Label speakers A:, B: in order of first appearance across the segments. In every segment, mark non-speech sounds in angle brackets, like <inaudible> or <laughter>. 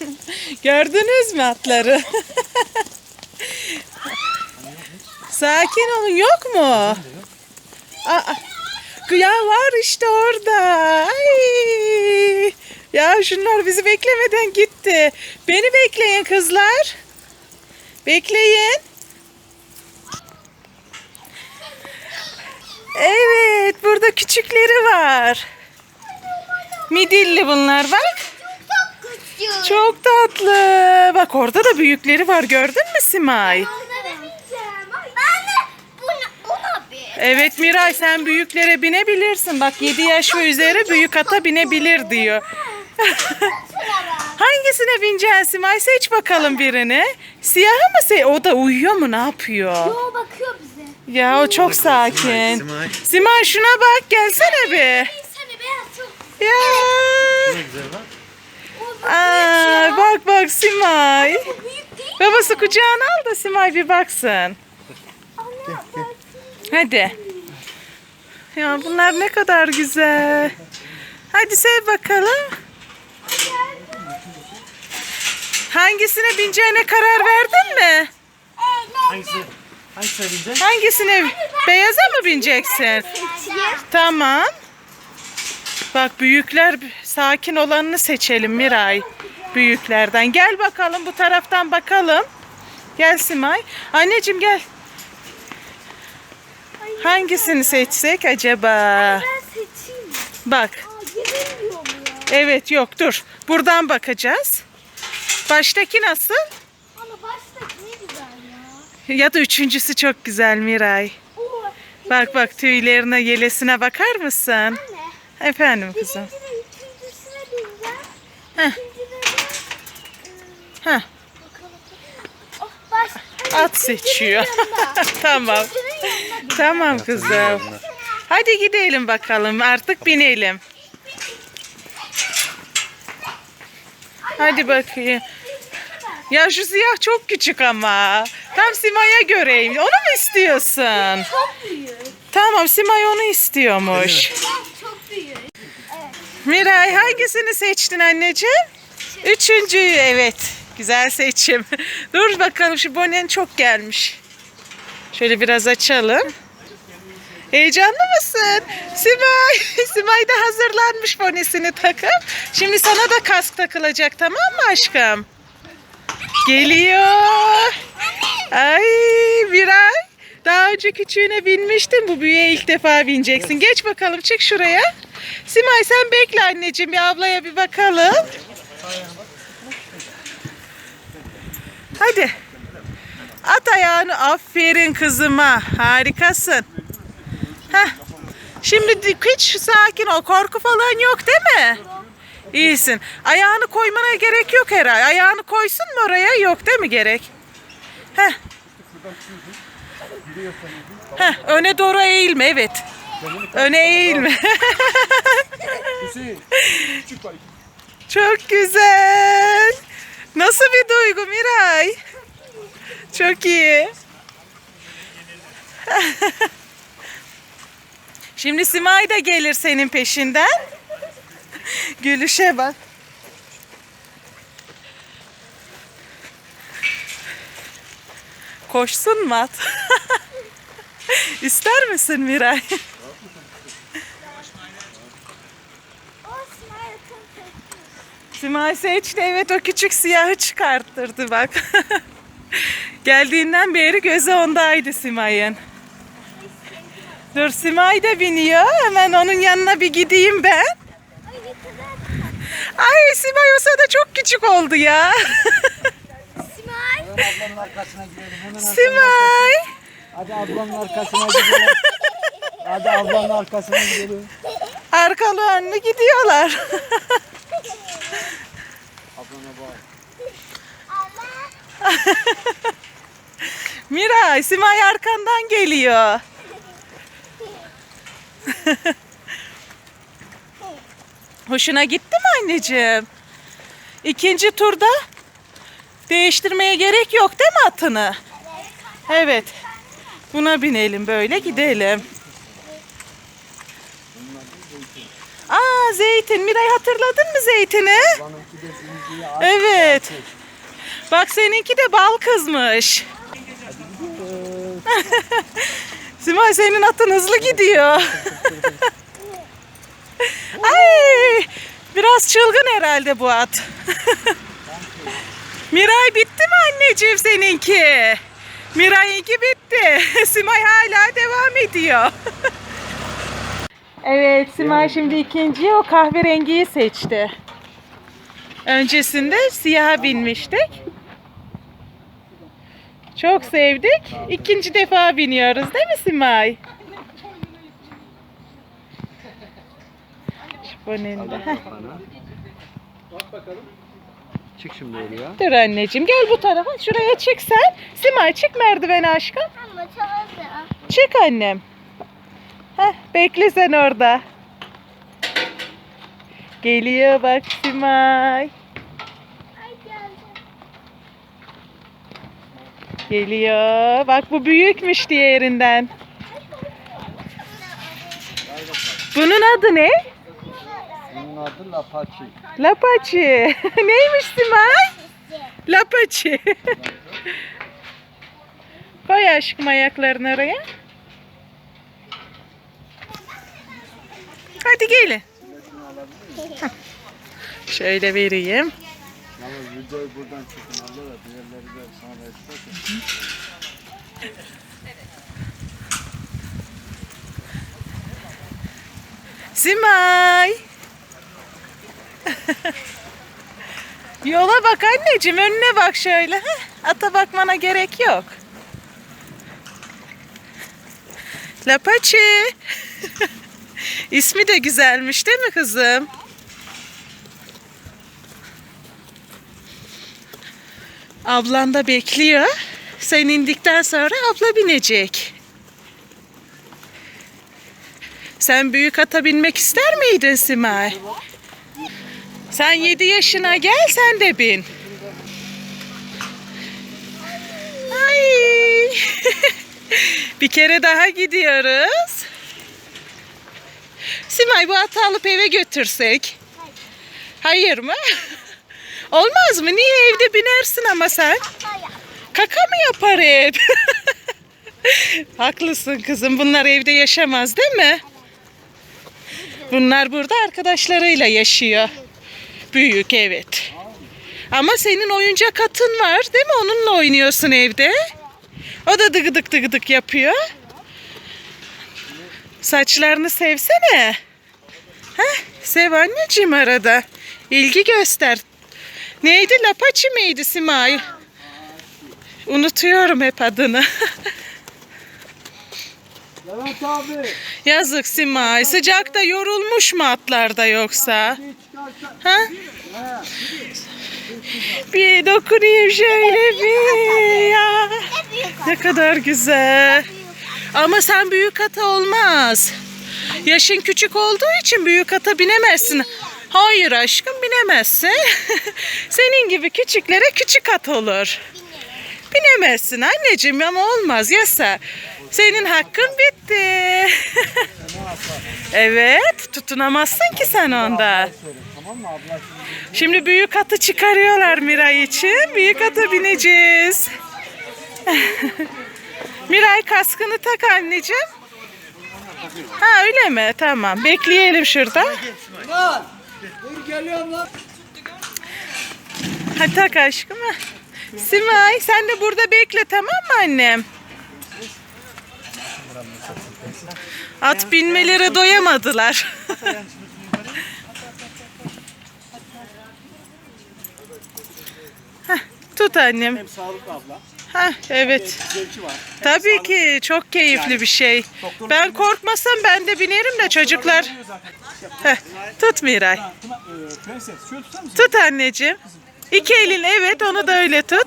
A: <laughs> Gördünüz mü atları? <laughs> Sakin olun yok mu? Aa, ya var işte orada. Ay. Ya şunlar bizi beklemeden gitti. Beni bekleyin kızlar. Bekleyin. Evet, burada küçükleri var. Midilli bunlar bak.
B: Çok
A: tatlı. Bak orada da büyükleri var gördün mü Simay?
B: Onlara bineceğim. Ben de buna, buna bir.
A: Evet Miray sen büyüklere binebilirsin. Bak 7 yaş ve üzeri büyük ata binebilir diyor. <laughs> Hangisine bineceksin Simay? Seç bakalım birini. Siyahı mı? Se o da uyuyor mu? Ne yapıyor?
B: Yo bakıyor bize.
A: Ya o çok sakin.
C: Simay.
A: Simay şuna bak gelsene bir.
B: Seni beyaz çok.
A: Ya.
C: Ne güzel bak.
A: Aa, bak bak Simay. Babası kucağına al da Simay bir baksın. Hadi. Ya bunlar ne kadar güzel. Hadi sev bakalım. Hangisine bineceğine karar verdin mi?
C: Hangisi? Hangisine bineceksin?
A: Hangisine? Beyaza mı bineceksin? Tamam. Bak büyükler sakin olanını seçelim Miray. Büyüklerden. Gel bakalım bu taraftan bakalım. Gel Simay. Anneciğim gel. Hangisini seçsek acaba? Bak. Evet yok dur. Buradan bakacağız. Baştaki nasıl?
B: Ama baştaki ne güzel ya.
A: Ya da üçüncüsü çok güzel Miray. Bak bak tüylerine yelesine bakar mısın?
B: Anne.
A: Efendim kızım.
B: Birincide üçüncüsüne bineceğim.
A: Heh.
B: İkincide de
A: Heh,
B: bakalım. Oh baş.
A: At seçiyor. <laughs> tamam. Tamam kızım. Hadi gidelim bakalım artık binelim. Hadi bakayım. Ya şu siyah çok küçük ama. Tam Sima'ya göreyim. Onu mu istiyorsun?
B: Çok büyük.
A: Tamam Simay onu istiyormuş. Miray hangisini seçtin anneciğim? Üçüncüyü evet. Güzel seçim. <laughs> Dur bakalım şu bonen çok gelmiş. Şöyle biraz açalım. Heyecanlı mısın? Simay. <laughs> Simay da hazırlanmış bonesini takıp. Şimdi sana da kask takılacak tamam mı aşkım? Geliyor. Ay Miray. Daha önce küçüğüne binmiştin. Bu büyüğe ilk defa bineceksin. Geç bakalım çık şuraya. Simay sen bekle anneciğim. Bir ablaya bir bakalım. Hadi. At ayağını. Aferin kızıma. Harikasın. Heh. Şimdi di- hiç sakin ol. Korku falan yok değil mi? İyisin. Ayağını koymana gerek yok herhalde. Ayağını koysun mu oraya? Yok değil mi gerek? Heh. Heh, öne doğru eğilme evet. Öne eğilme. <laughs> Çok güzel. Nasıl bir duygu Miray? Çok iyi. <laughs> Şimdi Simay da gelir senin peşinden. Gülüşe bak. Koşsun mu at? <laughs> İster misin Miray? Simay seçti evet o küçük siyahı çıkarttırdı bak. <laughs> Geldiğinden beri gözü ondaydı Simay'ın. Dur Simay da biniyor. Hemen onun yanına bir gideyim ben.
B: Ay
A: Simay o sırada çok küçük oldu ya.
B: Simay.
D: Ablanın arkasına gidelim. Hemen arkasına.
A: Simay.
D: Hadi ablanın arkasına gidelim. Hadi ablanın arkasına gidelim.
A: Arkalı önlü gidiyorlar. <laughs>
D: Ablana bak.
B: Allah. <laughs>
A: Miray Simay arkandan geliyor. <laughs> Hoşuna gitti mi anneciğim? İkinci turda değiştirmeye gerek yok değil mi atını? Evet. Buna binelim böyle gidelim. Aa Zeytin. Miray hatırladın mı zeytini? Evet. Bak seninki de bal kızmış. <laughs> Simay senin atın hızlı gidiyor. <laughs> Ay, biraz çılgın herhalde bu at. <laughs> Miray bitti mi anneciğim seninki? Miray'ınki bitti. Simay hala devam ediyor. Evet Simay şimdi ikinciyi o kahverengiyi seçti. Öncesinde siyaha binmiştik. Çok sevdik. İkinci defa biniyoruz değil mi Simay? Şu bonende. Heh,
D: Çık şimdi oraya.
A: Dur anneciğim gel bu tarafa. Şuraya çık sen. Simay çık merdivene aşkım.
B: Ama çalışıyor.
A: Çık annem. Bekle sen orada. Geliyor bak Simay. Geliyor. Bak bu büyükmüş diğerinden. Bunun adı ne?
D: Bunun adı Lapaçi.
A: Lapaçi. <laughs> Neymiş Simay? Lapaçi. <laughs> Koy aşkım ayaklarını oraya. Hadi gelin. Şöyle vereyim.
D: Yalnız videoyu buradan çekin abla da diğerleri de sana ekmek.
A: Simay. <laughs> Yola bak anneciğim önüne bak şöyle. Ata bakmana gerek yok. Lapaçi. <laughs> İsmi de güzelmiş değil mi kızım? Ablan da bekliyor. Sen indikten sonra abla binecek. Sen büyük ata binmek ister miydin Simay? Sen 7 yaşına gel sen de bin. Ay. <laughs> Bir kere daha gidiyoruz. Simay bu atı alıp eve götürsek. Hayır mı? <laughs> Olmaz mı? Niye evde binersin ama sen? Kaka mı yapar hep? <laughs> Haklısın kızım. Bunlar evde yaşamaz değil mi? Bunlar burada arkadaşlarıyla yaşıyor. Büyük evet. Ama senin oyuncak atın var değil mi? Onunla oynuyorsun evde. O da dıgıdık dıgıdık yapıyor. Saçlarını sevsene. Heh, sev anneciğim arada. İlgi göster. Neydi? Lapaçi miydi Simay? Unutuyorum hep adını. <laughs>
D: Levent abi.
A: Yazık Simay. Sıcakta yorulmuş mu atlarda yoksa? Ha? Bir dokunayım şöyle bir ya. Ne kadar güzel. Ama sen büyük ata olmaz. Yaşın küçük olduğu için büyük ata binemezsin. Hayır aşkım binemezsin. <laughs> Senin gibi küçüklere küçük at olur. Binemezsin anneciğim ama olmaz yasa. Senin hakkın bitti. <laughs> evet tutunamazsın ki sen onda. Şimdi büyük atı çıkarıyorlar Miray için. Büyük ata bineceğiz. <laughs> Miray kaskını tak anneciğim. Ha öyle mi? Tamam. Bekleyelim şurada.
D: Lan! Dur geliyorum lan.
A: Hadi tak aşkım. Simay sen de burada bekle tamam mı annem? At binmelere doyamadılar. <laughs> Heh, Tut annem.
C: Hem sağlıklı abla.
A: Ha evet.
C: Zevki var.
A: Tabii ki çok keyifli bir şey. Ben korkmasam ben de binerim de çocuklar. Heh, tut Miray.
C: E, prenses şöyle tutar mısın?
A: Tut anneciğim. İki elin evet onu da öyle tut.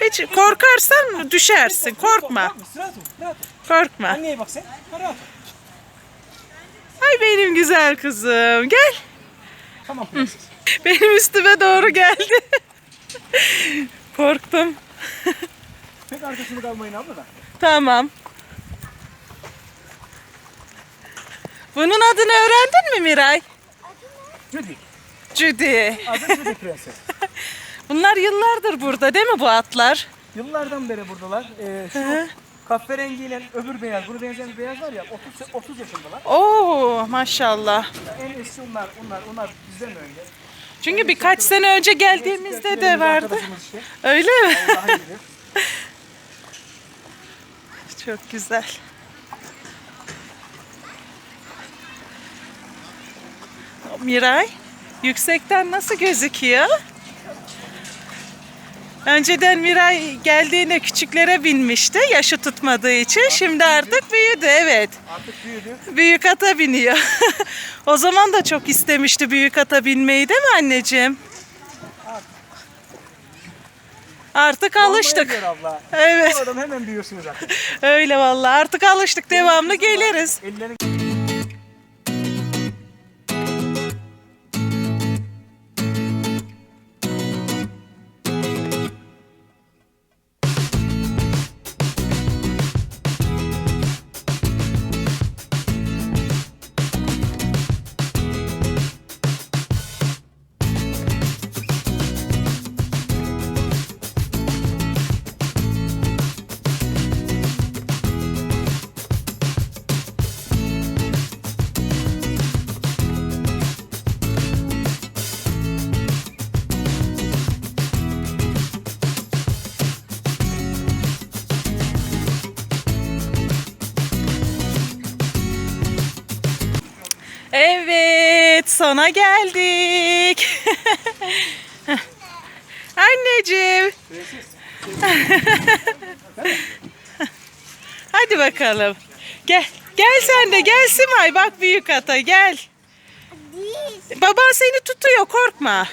A: Hiç korkarsan düşersin. Korkma.
C: Rahat ol, rahat ol.
A: Korkma.
C: Anneye bak sen. Ha, Rahat ol.
A: Ay benim güzel kızım. Gel.
C: Tamam prenses.
A: Benim üstüme doğru geldi. Korktum.
C: Pek arkasını kalmayın abla da.
A: Tamam. Bunun adını öğrendin mi Miray?
C: Judy.
A: Judy.
C: Adı Judy Prenses. <laughs>
A: Bunlar yıllardır burada değil mi bu atlar?
C: Yıllardan beri buradalar. Ee, şu kahverengiyle öbür beyaz, bunu benzeyen bir beyaz var ya 30, 30 yaşındalar.
A: Oo maşallah.
C: En eski onlar, onlar, onlar bizden önce.
A: Çünkü birkaç sene önce geldiğimizde de vardı. Öyle mi? <laughs> Çok güzel. Miray, yüksekten nasıl gözüküyor? Önceden Miray geldiğinde küçüklere binmişti yaşı tutmadığı için. Şimdi artık büyüdü evet.
C: Artık büyüdü.
A: Büyük ata biniyor. <laughs> o zaman da çok istemişti büyük ata binmeyi değil mi anneciğim? Artık alıştık.
C: Abla.
A: Evet.
C: Bu adam hemen büyürsünüz artık. <laughs>
A: Öyle vallahi artık alıştık devamlı geliriz.
C: Ellerini
A: sona geldik. <laughs> Anneciğim. <laughs> Hadi bakalım. Gel. Gel sen de gel Simay bak büyük ata gel. Baban seni tutuyor korkma.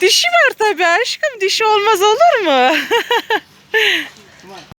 A: Dişi var tabii aşkım dişi olmaz olur mu? <laughs>